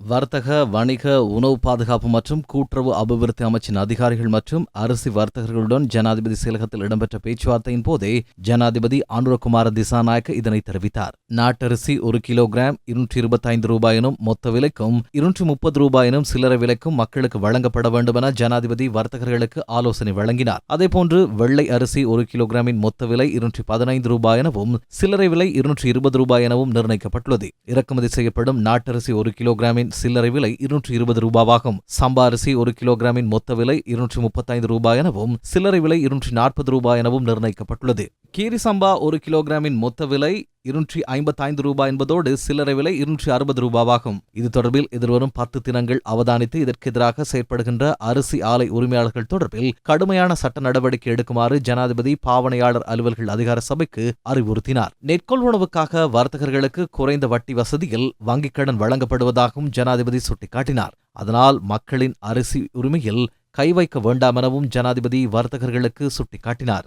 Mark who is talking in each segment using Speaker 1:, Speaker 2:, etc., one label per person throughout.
Speaker 1: வர்த்தக வணிக உணவு பாதுகாப்பு மற்றும் கூட்டுறவு அபிவிருத்தி அமைச்சின் அதிகாரிகள் மற்றும் அரிசி வர்த்தகர்களுடன் ஜனாதிபதி செயலகத்தில் இடம்பெற்ற பேச்சுவார்த்தையின் போதே ஜனாதிபதி அனுரகுமார திசாநாயக்க இதனை தெரிவித்தார். நாட்டரிசி ஒரு கிலோகிராம் இருநூற்றி இருபத்தைந்து ரூபாயினும் மொத்த விலைக்கும் இருநூற்றி முப்பது ரூபாயினும் சில்லறை விலைக்கும் மக்களுக்கு வழங்கப்பட வேண்டும் என ஜனாதிபதி வர்த்தகர்களுக்கு ஆலோசனை வழங்கினார். அதேபோன்று வெள்ளை அரிசி ஒரு கிலோகிராமின் மொத்த விலை இருநூற்றி பதினைந்து ரூபாய் எனவும் சில்லறை விலை இருநூற்றி இருபது ரூபாய் எனவும் நிர்ணயிக்கப்பட்டுள்ளது. இறக்குமதி செய்யப்படும் நாட்டரிசி ஒரு கிலோகிராமின் சில்லறை விலை இருநூற்றி இருபது ரூபாவாகும். சம்பா அரிசி ஒரு கிலோகிராமின் மொத்த விலை இருநூற்றி முப்பத்தைந்து ரூபாய் எனவும் சில்லறை விலை இருநூற்றி நாற்பது ரூபாய் எனவும் நிர்ணயிக்கப்பட்டுள்ளது. கீரி சம்பா ஒரு கிலோகிராமின் மொத்த விலை இருநூற்றி ஐம்பத்தைந்து ரூபாய் என்பதோடு சில்லறை விலை இருநூற்றி அறுபது ரூபாவாகும். இது தொடர்பில் எதிர்வரும் பத்து தினங்கள் அவதானித்து இதற்கு எதிராக செயற்படுகின்ற அரிசி ஆலை உரிமையாளர்கள் தொடர்பில் கடுமையான சட்ட நடவடிக்கை எடுக்குமாறு ஜனாதிபதி பாவனையாளர் அலுவல்கள் அதிகார சபைக்கு அறிவுறுத்தினார். நெற்கொள்வனவுக்காக வர்த்தகர்களுக்கு குறைந்த வட்டி வசதியில் வங்கிக் கடன் வழங்கப்படுவதாகவும் ஜனாதிபதி சுட்டிக்காட்டினார். அதனால் மக்களின் அரிசி உரிமையில் கை வைக்க வேண்டாமெனவும் ஜனாதிபதி வர்த்தகர்களுக்கு சுட்டிக்காட்டினார்.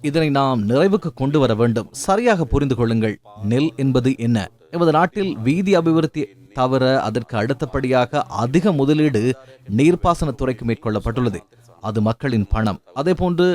Speaker 1: இதனை நாம் நிறைவுக்கு கொண்டு வர வேண்டும். சரியாக புரிந்து கொள்ளுங்கள். நெல் என்பது என்ன? எமது நாட்டில் வீதி அபிவிருத்தி தவிர அதற்கு அடுத்தபடியாக அதிக முதலீடு நீர்ப்பாசனத்துறைக்கு மேற்கொள்ளப்பட்டுள்ளது. அது மக்களின் பணம். அதே போன்று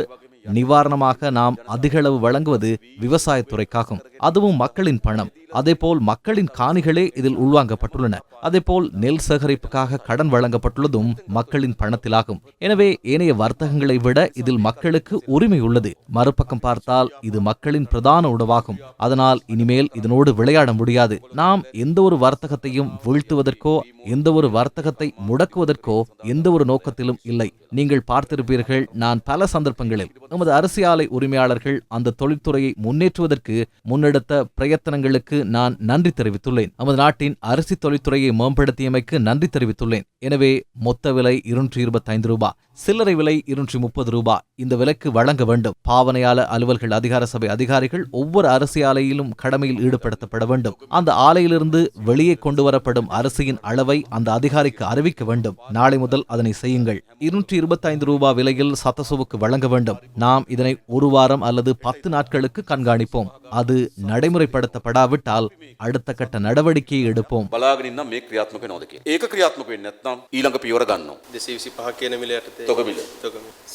Speaker 1: நிவாரணமாக நாம் அதிகளவு வழங்குவது விவசாயத்துறைக்காகும். அதுவும் மக்களின் பணம். அதேபோல் மக்களின் காணிகளே இதில் உள்வாங்கப்பட்டுள்ளன. அதேபோல் நெல் சேகரிப்புக்காக கடன் வழங்கப்பட்டுள்ளதும் மக்களின் பணத்திலாகும். எனவே ஏனைய வர்த்தகங்களை விட இதில் மக்களுக்கு உரிமை உள்ளது. மறுபக்கம் பார்த்தால் இது மக்களின் பிரதான உணவாகும். அதனால் இனிமேல் இதனோடு விளையாட முடியாது. நாம் எந்த ஒரு வர்த்தகத்தையும் வீழ்த்துவதற்கோ எந்த ஒரு வர்த்தகத்தை முடக்குவதற்கோ எந்த ஒரு நோக்கத்திலும் இல்லை. நீங்கள் பார்த்திருப்பீர்கள் நான் பல சந்தர்ப்பங்களில் நமது அரிசி ஆலை உரிமையாளர்கள் அந்த தொழில்துறையை முன்னேற்றுவதற்கு முன்னெடுத்த பிரயத்தனங்களுக்கு நான் நன்றி தெரிவித்துள்ளேன். நமது நாட்டின் அரிசி தொழில்துறையை மேம்படுத்தியமைக்கு நன்றி தெரிவித்துள்ளேன். எனவே மொத்த விலை இருநூற்றி இருபத்தைந்து ரூபாய் சில்லறை விலை இருநூற்றி முப்பது ரூபாய் இந்த விலைக்கு வழங்க வேண்டும். பாவனையால அலுவல்கள் அதிகார சபை அதிகாரிகள் ஒவ்வொரு அரிசி ஆலையிலும் கடமையில் ஈடுபடுத்தப்பட வேண்டும். அந்த ஆலையிலிருந்து வெளியே கொண்டு வரப்படும் அரிசியின் அளவை அந்த அதிகாரிக்கு அறிவிக்க வேண்டும். நாளை முதல் அதனை செய்யுங்கள். இருநூற்றி இருபத்தைந்து ரூபா விலையில் சத்தசுவுக்கு வழங்க வேண்டும். நாம் இதனை ஒரு வாரம் அல்லது பத்து நாட்களுக்கு கண்காணிப்போம். அது நடைமுறைப்படுத்தப்படாவிட்டால் அடுத்த கட்ட நடவடிக்கையை எடுப்போம்.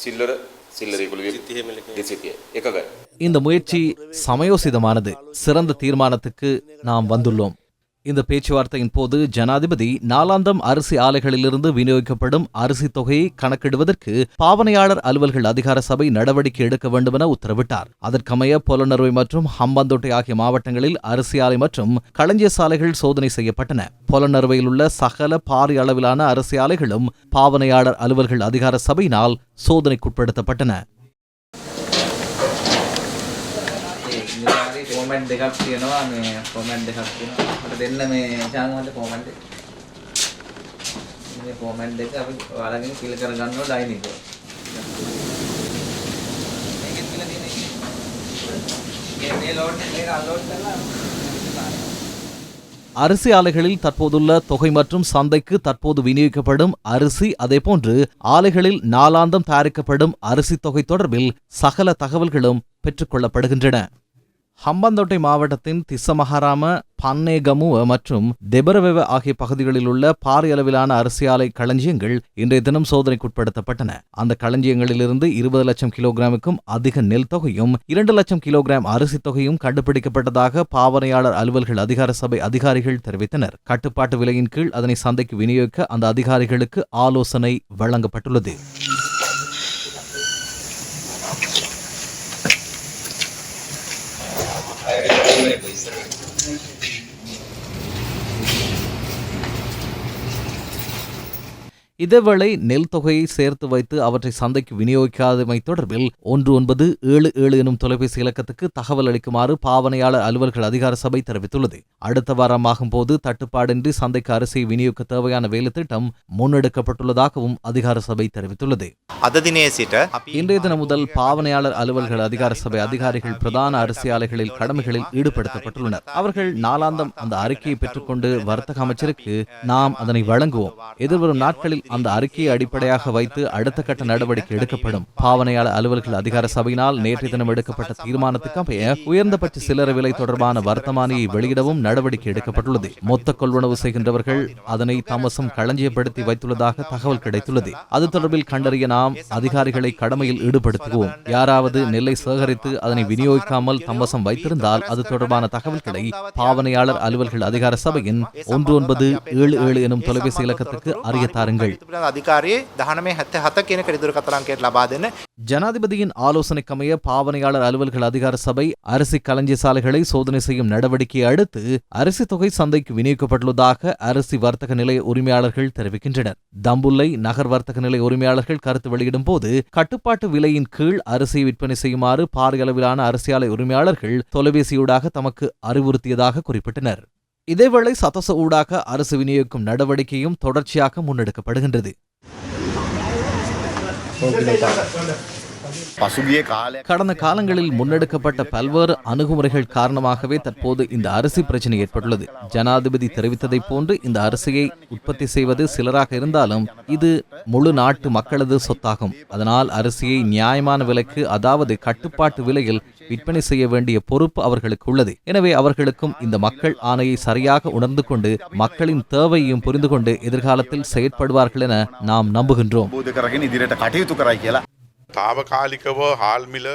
Speaker 2: சில்லற
Speaker 1: இந்த முயற்சி சமயோசிதமானது. சிறந்த தீர்மானத்துக்கு நாம் வந்துள்ளோம். இந்த பேச்சுவார்த்தையின் போது ஜனாதிபதி நாளாந்தம் அரிசி ஆலைகளிலிருந்து விநியோகிக்கப்படும் அரிசி தொகையை கணக்கிடுவதற்கு பாவனையாளர் அலுவல்கள் அதிகார சபை நடவடிக்கை எடுக்க வேண்டும் என உத்தரவிட்டார். அதற்கமைய பொலனறுவை மற்றும் ஹம்பாந்தோட்டை ஆகிய மாவட்டங்களில் அரிசி ஆலை மற்றும் களஞ்சிய சாலைகள் சோதனை செய்யப்பட்டன. பொலனறுவையில் உள்ள சகல பாரிய அளவிலான அரிசி ஆலைகளும் பாவனையாளர் அலுவல்கள் அதிகார சபையினால் சோதனைக்குட்படுத்தப்பட்டன.
Speaker 3: ඉනිවාරි කෝමෙන්ට් දෙකක් තියෙනවා මේ කෝමෙන්ට් දෙකක් තියෙනවා අපිට දෙන්න මේ ශාන්වන්ට කෝමෙන්ට් එක. මේ කෝමෙන්ට් දෙක අපි ඔයාලගෙන් ෆිල් කරගන්න ඕන ඩයිනික. මේකෙත් කියලා තියෙන එක. මේ ලෝඩ් එක මේක අන්ලෝඩ් කරලා
Speaker 1: அரிசி ஆலைகளில் தற்போதுள்ள தொகை மற்றும் சந்தைக்கு தற்போது விநியோகிக்கப்படும் அரிசி அதேபோன்று ஆலைகளில் நாளாந்தம் தயாரிக்கப்படும் அரிசி தொகை தொடர்பில் சகல தகவல்களும் பெற்றுக்கொள்ளப்படுகின்றன ஹம்பந்தோட்டை மாவட்டத்தின் திசமஹாராம பன்னேகமுவ மற்றும் தெபரவெவ ஆகிய பகுதிகளில் உள்ள பாரிய அளவிலான அரிசி ஆலை களஞ்சியங்கள் இன்றைய தினம் சோதனைக்குட்படுத்தப்பட்டன. அந்த களஞ்சியங்களிலிருந்து இருபது லட்சம் கிலோகிராமுக்கும் அதிக நெல் தொகையும் இரண்டு லட்சம் கிலோகிராம் அரிசி தொகையும் கண்டுபிடிக்கப்பட்டதாக பாவனையாளர் அலுவல்கள் அதிகார சபை அதிகாரிகள் தெரிவித்தனர். கட்டுப்பாட்டு விலையின் கீழ் அதனை சந்தைக்கு விநியோகிக்க அந்த அதிகாரிகளுக்கு ஆலோசனை வழங்கப்பட்டுள்ளது. Thank you. இதேவேளை நெல் தொகையை சேர்த்து வைத்து அவற்றை சந்தைக்கு விநியோகிக்காதமை தொடர்பில் ஒன்று ஒன்பது ஏழு ஏழு எனும் தொலைபேசி இலக்கத்துக்கு தகவல் அளிக்குமாறு பாவனையாளர் அலுவல்கள் அதிகார சபை தெரிவித்துள்ளது. அடுத்த வாரம் ஆகும் போது தட்டுப்பாடின்றி சந்தைக்கு அரிசியை விநியோகிக்க தேவையான வேலை திட்டம் முன்னெடுக்கப்பட்டுள்ளதாகவும் அதிகார சபை தெரிவித்துள்ளது. இன்றைய தினம் முதல் பாவனையாளர் அலுவல்கள் அதிகார சபை அதிகாரிகள் பிரதான அரிசி ஆலைகளில் கடமைகளில் ஈடுபடுத்தப்பட்டுள்ளனர். அவர்கள் நாளாந்தம் அந்த அறிக்கையை பெற்றுக்கொண்டு வர்த்தக அமைச்சருக்கு நாம் அதனை வழங்குவோம். எதிர்வரும் நாட்களில் அந்த அறிக்கையை அடிப்படையாக வைத்து அடுத்த கட்ட நடவடிக்கை எடுக்கப்படும். பாவனையாளர் அலுவல்கள் அதிகார சபையினால் நேற்றைய தினம் எடுக்கப்பட்ட தீர்மானத்துக்கு அமைய உயர்ந்தபட்ச சில்லறை விலை தொடர்பான வர்த்தமானியை வெளியிடவும் நடவடிக்கை எடுக்கப்பட்டுள்ளது. மொத்த கொள்வனவு செய்கின்றவர்கள் அதனை தமசம் களஞ்சியப்படுத்தி வைத்துள்ளதாக தகவல் கிடைத்துள்ளது. அது தொடர்பில் கண்டறிய நாம் அதிகாரிகளை கடமையில் ஈடுபடுத்துவோம். யாராவது நெல்லை சேகரித்து அதனை விநியோகிக்காமல் தமசம் வைத்திருந்தால் அது தொடர்பான தகவல்களை பாவனையாளர் அலுவல்கள் அதிகார சபையின் ஒன்று ஒன்பது ஏழு ஏழு எனும் தொலைபேசி இலக்கத்துக்கு அறிய தாருங்கள்.
Speaker 4: අධිකාරයේ දහනමේ හැත්ත හත කියන කරිදුර කතරංකයට ලබා දෙන්න
Speaker 1: ஜனாதிபதியின் ஆலோசனைக்கமைய பாவனையாளர் அலுவல்கள் அதிகார சபை அரிசி களஞ்சிய சாலைகளை சோதனை செய்யும் நடவடிக்கையை அடுத்து அரிசி தொகை சந்தைக்கு விநியோகிக்கப்பட்டுள்ளதாக அரிசி வர்த்தக நிலைய உரிமையாளர்கள் தெரிவிக்கின்றனர் தம்புல்லை நகர் வர்த்தக நிலைய உரிமையாளர்கள் கருத்து வெளியிடும் போது கட்டுப்பாட்டு விலையின் கீழ் அரிசியை விற்பனை செய்யுமாறு பாரியளவிலான அரிசி ஆலை உரிமையாளர்கள் தொலைபேசியூடாக தமக்கு அறிவுறுத்தியதாக குறிப்பிட்டனர் இதேவேளை சதச ஊடாக அரசு விநியோகிக்கும் நடவடிக்கையும் தொடர்ச்சியாக முன்னெடுக்கப்படுகின்றது. கடந்த காலங்களில் முன்னெடுக்கப்பட்ட பல்வேறு அணுகுமுறைகள் காரணமாகவே தற்போது இந்த அரிசி பிரச்சனை ஏற்பட்டுள்ளது. ஜனாதிபதி தெரிவித்ததைப் போன்று இந்த அரிசியை உற்பத்தி செய்வது சிலராக இருந்தாலும் இது முழு நாட்டு மக்களது சொத்தாகும். அதனால் அரிசியை நியாயமான விலைக்கு அதாவது கட்டுப்பாட்டு விலையில் விற்பனை செய்ய வேண்டிய பொறுப்பு அவர்களுக்கு உள்ளது. எனவே அவர்களுக்கும் இந்த மக்கள் ஆணையை சரியாக உணர்ந்து கொண்டு மக்களின் தேவையையும் புரிந்து கொண்டு எதிர்காலத்தில் செயற்படுவார்கள் என நாம் நம்புகின்றோம்.
Speaker 5: தாவகாலிகவோ ஹால்மில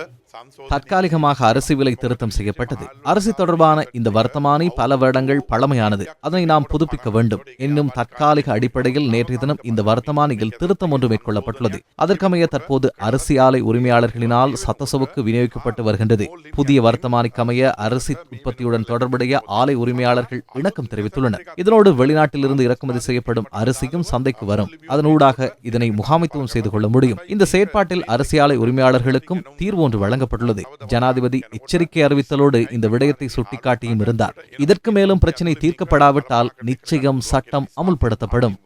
Speaker 1: தற்காலிகமாக அரிசி விலை திருத்தம் செய்யப்பட்டது. அரிசி தொடர்பான இந்த வர்த்தமானி பல வருடங்கள் பழமையானது. அதனை நாம் புதுப்பிக்க வேண்டும். இன்னும் தற்காலிக அடிப்படையில் நேற்றைய தினம் இந்த வர்த்தமானியில் திருத்தம் ஒன்று மேற்கொள்ளப்பட்டுள்ளது. அதற்கமைய தற்போது அரிசி ஆலை உரிமையாளர்களினால் சத்தசவுக்கு விநியோகிக்கப்பட்டு வருகின்றது. புதிய வர்த்தமானிக்கமைய அரிசி உற்பத்தியுடன் தொடர்புடைய ஆலை உரிமையாளர்கள் இணக்கம் தெரிவித்துள்ளனர். இதனோடு வெளிநாட்டிலிருந்து இறக்குமதி செய்யப்படும் அரிசியும் சந்தைக்கு வரும். அதனூடாக இதனை முகாமைத்துவம் செய்து கொள்ள முடியும். இந்த செயற்பாட்டில் அரிசி ஆலை உரிமையாளர்களுக்கும் தீர்வு ஒன்று வழங்க வழங்கப்பட்டுள்ளது. ஜனாதிபதி எச்சரிக்கை அறிவித்தலோடு இந்த விடயத்தை சுட்டிக்காட்டியும் இருந்தார். இதற்கு மேலும் பிரச்சினை தீர்க்கப்படாவிட்டால் நிச்சயம் சட்டம் அமுல்படுத்தப்படும்.